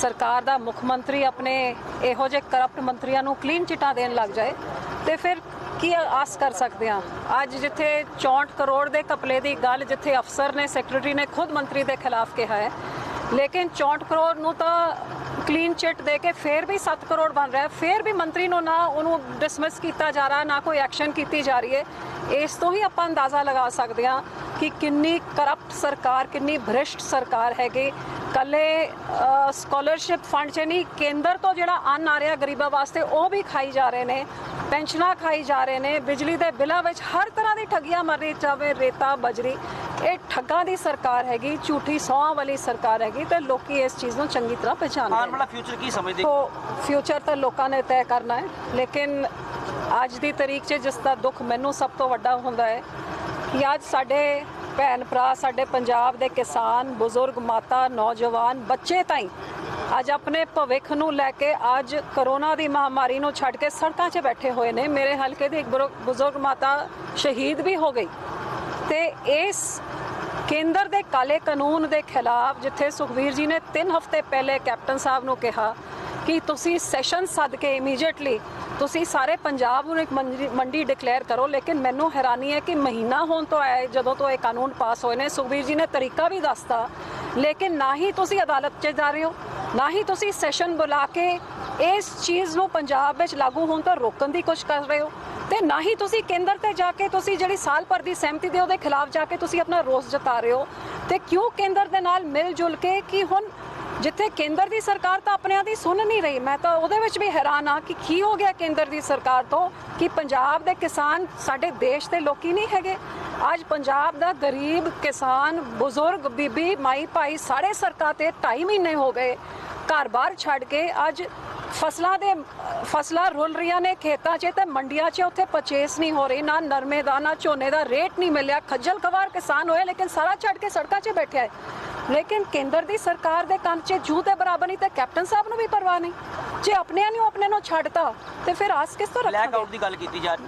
ਸਰਕਾਰ ਦਾ ਮੁੱਖ ਮੰਤਰੀ ਆਪਣੇ ਇਹੋ ਜਿਹੇ ਕਰਪਟ ਮੰਤਰੀਆਂ ਨੂੰ ਕਲੀਨ ਚਿਟਾਂ ਦੇਣ ਲੱਗ ਜਾਏ, ਤੇ ਫਿਰ ਕੀ ਆਸ ਕਰ ਸਕਦੇ ਆ ਅੱਜ ਜਿੱਥੇ 64 ਕਰੋੜ ਦੇ ਕਪਲੇ ਦੀ ਗੱਲ ਜਿੱਥੇ ਅਫਸਰ ਨੇ ਸੈਕਟਰੀ ਨੇ ਖੁਦ ਮੰਤਰੀ ਦੇ ਖਿਲਾਫ ਕਿਹਾ ਹੈ, ਲੇਕਿਨ 64 ਕਰੋੜ ਨੂੰ ਤਾਂ ਕਲੀਨ ਚਿਟ ਦੇ ਕੇ ਫੇਰ ਵੀ 7 ਕਰੋੜ ਬਣ ਰਿਹਾ ਹੈ, ਫੇਰ ਵੀ ਮੰਤਰੀ ਨੂੰ ਨਾ ਉਹਨੂੰ ਡਿਸਮਿਸ ਕੀਤਾ ਜਾ ਰਿਹਾ, ਨਾ ਕੋਈ ਐਕਸ਼ਨ ਕੀਤੀ ਜਾ ਰਹੀ ਹੈ। ਇਸ ਤੋਂ ਹੀ ਆਪਾਂ ਅੰਦਾਜ਼ਾ ਲਗਾ ਸਕਦੇ ਹਾਂ ਕਿ ਕਿੰਨੀ ਕਰਪਟ ਸਰਕਾਰ ਕਿੰਨੀ ਭ੍ਰਿਸ਼ਟ ਸਰਕਾਰ ਹੈਗੀ। ਕੱਲੇ ਸਕਾਲਰਸ਼ਿਪ ਫੰਡ 'ਚ ਨਹੀਂ ਕੇਂਦਰ ਤੋਂ ਜਿਹੜਾ ਅੰਨ ਆ ਰਿਹਾ ਗਰੀਬਾਂ ਵਾਸਤੇ ਉਹ ਵੀ ਖਾਈ ਜਾ ਰਹੇ ਨੇ। ਪੈਨਸ਼ਨਾਂ ਖਾਈ ਜਾ ਰਹੇ ਨੇ। ਬਿਜਲੀ ਦੇ ਬਿੱਲਾਂ ਵਿੱਚ ਹਰ ਤਰ੍ਹਾਂ ਦੀ ਠੱਗੀਆਂ ਮਰ ਰਹੀ ਚਾਵੇ ਰੇਤਾ ਬਜਰੀ। ਇਹ ਠੱਗਾਂ ਦੀ ਸਰਕਾਰ ਹੈਗੀ ਝੂਠੀ ਸੌਹਾਂ ਵਾਲੀ ਸਰਕਾਰ ਹੈਗੀ ਤੇ ਲੋਕੀ ਇਸ ਚੀਜ਼ ਨੂੰ ਚੰਗੀ ਤਰ੍ਹਾਂ ਪਛਾਣਦੇ ਆਉਣ ਵਾਲਾ ਫਿਊਚਰ ਕੀ ਸਮਝਦੇ? ਤੋ ਫਿਊਚਰ ਤਾਂ ਲੋਕਾਂ ਨੇ ਤੈਅ ਕਰਨਾ ਹੈ ਲੇਕਿਨ ਅੱਜ ਦੀ ਤਰੀਕ 'ਚ ਜਿਸ ਦਾ ਦੁੱਖ ਮੈਨੂੰ ਸਭ ਤੋਂ ਵੱਡਾ ਹੁੰਦਾ ਹੈ ਕਿ ਅੱਜ ਸਾਡੇ ਭੈਣ ਭਰਾ, ਸਾਡੇ ਪੰਜਾਬ ਦੇ ਕਿਸਾਨ, ਬਜ਼ੁਰਗ, ਮਾਤਾ, ਨੌਜਵਾਨ, ਬੱਚੇ ਤਾਈਂ ਅੱਜ ਆਪਣੇ ਭਵਿੱਖ ਨੂੰ ਲੈ ਕੇ ਅੱਜ ਕਰੋਨਾ ਦੀ ਮਹਾਮਾਰੀ ਨੂੰ ਛੱਡ ਕੇ ਸੜਕਾਂ 'ਚ ਬੈਠੇ ਹੋਏ ਨੇ। ਮੇਰੇ ਹਲਕੇ ਦੀ ਇੱਕ ਬਜ਼ੁਰਗ- ਬਜ਼ੁਰਗ ਮਾਤਾ ਸ਼ਹੀਦ ਵੀ ਹੋ ਗਈ। ਤੇ ਇਸ ਕੇਂਦਰ ਦੇ ਕਾਲੇ ਕਾਨੂੰਨ ਦੇ ਖਿਲਾਫ ਜਿੱਥੇ ਸੁਖਵੀਰ ਜੀ ਨੇ 3 ਹਫ਼ਤੇ ਪਹਿਲੇ ਕੈਪਟਨ ਸਾਹਿਬ ਨੂੰ ਕਿਹਾ ਕਿ ਤੁਸੀਂ ਸੈਸ਼ਨ ਸੱਦ ਕੇ ਇਮੀਡੀਏਟਲੀ ਤੁਸੀਂ ਸਾਰੇ ਪੰਜਾਬ ਨੂੰ ਇੱਕ ਮੰਡੀ- ਮੰਡੀ ਡਿਕਲੇਅਰ ਕਰੋ, ਲੇਕਿਨ ਮੈਨੂੰ ਹੈਰਾਨੀ ਹੈ ਕਿ ਮਹੀਨਾ ਹੋਣ ਤੋਂ ਆਇਆ ਜਦੋਂ ਤੋਂ ਇਹ ਕਾਨੂੰਨ ਪਾਸ ਹੋਏ ਨੇ, ਸੁਖਬੀਰ ਜੀ ਨੇ ਤਰੀਕਾ ਵੀ ਦੱਸਤਾ, ਲੇਕਿਨ ਨਾ ਹੀ ਤੁਸੀਂ ਅਦਾਲਤ 'ਚ ਜਾ ਰਹੇ ਹੋ, ਨਾ ਹੀ ਤੁਸੀਂ ਸੈਸ਼ਨ ਬੁਲਾ ਕੇ ਇਸ ਚੀਜ਼ ਨੂੰ ਪੰਜਾਬ ਵਿੱਚ ਲਾਗੂ ਹੋਣ ਤੋਂ ਰੋਕਣ ਦੀ ਕੋਸ਼ਿਸ਼ ਕਰ ਰਹੇ ਹੋ, ਤੇ ਨਾ ਹੀ ਤੁਸੀਂ ਕੇਂਦਰ ਤੇ ਜਾ ਕੇ ਤੁਸੀਂ ਜਿਹੜੀ ਸਾਲ ਭਰ ਦੀ ਸਹਿਮਤੀ ਦੇ ਉਹਦੇ ਖਿਲਾਫ ਜਾ ਕੇ ਤੁਸੀਂ ਆਪਣਾ ਰੋਸ ਜਤਾ ਰਹੇ ਹੋ, ਤੇ ਕਿਉਂ ਕੇਂਦਰ ਦੇ ਨਾਲ ਮਿਲ ਜੁਲ ਕੇ ਕਿ ਹੁਣ ਜਿੱਥੇ ਕੇਂਦਰ ਦੀ ਸਰਕਾਰ ਤਾਂ ਆਪਣਿਆਂ ਦੀ ਸੁਣ ਨਹੀਂ ਰਹੀ। ਮੈਂ ਤਾਂ ਉਹਦੇ ਵਿੱਚ ਵੀ ਹੈਰਾਨ ਆ ਕਿ ਕੀ ਹੋ ਗਿਆ ਕੇਂਦਰ ਦੀ ਸਰਕਾਰ ਤੋਂ ਕਿ ਪੰਜਾਬ ਦੇ ਕਿਸਾਨ ਸਾਡੇ ਦੇਸ਼ ਦੇ ਲੋਕੀ ਨਹੀਂ ਹੈਗੇ। ਅੱਜ ਪੰਜਾਬ ਦਾ ਗਰੀਬ ਕਿਸਾਨ, ਬਜ਼ੁਰਗ, ਬੀਬੀ, ਮਾਈ ਭਾਈ ਸਾਰੇ ਸਰਕਾਰ ਤੇ 2.5 ਮਹੀਨੇ ਹੋ ਗਏ ਘਰ-ਬਾਰ ਛੱਡ ਕੇ ਅੱਜ ਫਸਲਾਂ ਦੇ, ਫਸਲਾਂ ਰੁਲ ਰਹੀਆਂ ਨੇ ਖੇਤਾਂ 'ਚ ਤੇ ਮੰਡੀਆਂ 'ਚ ਉੱਥੇ ਪਰਚੇਸ ਨਹੀਂ ਹੋ ਰਹੀ। ਨਾ ਨਰਮੇ ਦਾ, ਨਾ ਝੋਨੇ ਦਾ ਰੇਟ ਨਹੀਂ ਮਿਲਿਆ। ਖੱਜਲ ਖਵਾਰ ਕਿਸਾਨ ਹੋਏ ਲੇਕਿਨ ਸਾਰਾ ਛੱਡ ਕੇ ਸੜਕਾਂ 'ਚ ਬੈਠਿਆ ਹੈ। ਲੇਕਿਨ ਕੇਂਦਰ ਦੀ ਸਰਕਾਰ ਦੇ ਕੰਨ 'ਚ ਜੂੰ ਤੇ ਬਰਾਬਰ ਨਹੀਂ ਤੇ ਕੈਪਟਨ ਸਾਹਿਬ ਨੂੰ ਵੀ ਪਰਵਾਹ ਨਹੀਂ। ਜੇ ਆਪਣਿਆਂ ਨੂੰ ਆਪਣੇ ਨੂੰ ਛੱਡਤਾ ਤੇ ਫਿਰ ਆਸ ਕਿਸ ਤੋਂ ਰੱਖਾਂਗੇ? ਆਊਟ ਦੀ ਗੱਲ ਕੀਤੀ ਜਾ ਰਹੀ।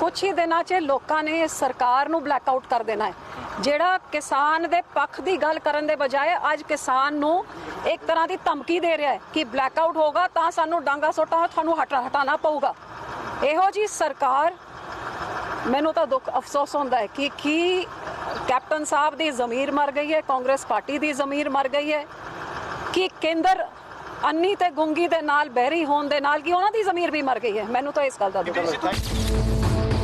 ਕੁਝ ਹੀ ਦਿਨਾਂ 'ਚ ਲੋਕਾਂ ਨੇ ਸਰਕਾਰ ਨੂੰ ਬਲੈਕਆਊਟ ਕਰ ਦੇਣਾ ਹੈ। ਜਿਹੜਾ ਕਿਸਾਨ ਦੇ ਪੱਖ ਦੀ ਗੱਲ ਕਰਨ ਦੇ ਬਜਾਏ ਅੱਜ ਕਿਸਾਨ ਨੂੰ ਇੱਕ ਤਰ੍ਹਾਂ ਦੀ ਧਮਕੀ ਦੇ ਰਿਹਾ ਹੈ ਕਿ ਬਲੈਕਆਊਟ ਹੋਗਾ ਤਾਂ ਸਾਨੂੰ ਡਾਂਗਾ ਸੋਟਾ ਤੁਹਾਨੂੰ ਹਟਾ ਹਟਾਣਾ ਪਊਗਾ। ਇਹੋ ਜੀ ਸਰਕਾਰ ਮੈਨੂੰ ਤਾਂ ਦੁੱਖ ਅਫਸੋਸ ਹੁੰਦਾ ਹੈ ਕਿ ਕੀ ਕੈਪਟਨ ਸਾਹਿਬ ਦੀ ਜ਼ਮੀਰ ਮਰ ਗਈ ਹੈ, ਕਾਂਗਰਸ ਪਾਰਟੀ ਦੀ ਜ਼ਮੀਰ ਮਰ ਗਈ ਹੈ, ਕਿ ਕੇਂਦਰ ਅੰਨੀ ਤੇ ਗੁੰਗੀ ਦੇ ਨਾਲ, ਬਹਿਰੀ ਹੋਣ ਦੇ ਨਾਲ, ਕਿ ਉਹਨਾਂ ਦੀ ਜ਼ਮੀਰ ਵੀ ਮਰ ਗਈ ਹੈ। ਮੈਨੂੰ ਤਾਂ ਇਸ ਗੱਲ ਦਾ ਦੁੱਖ ਹੈ।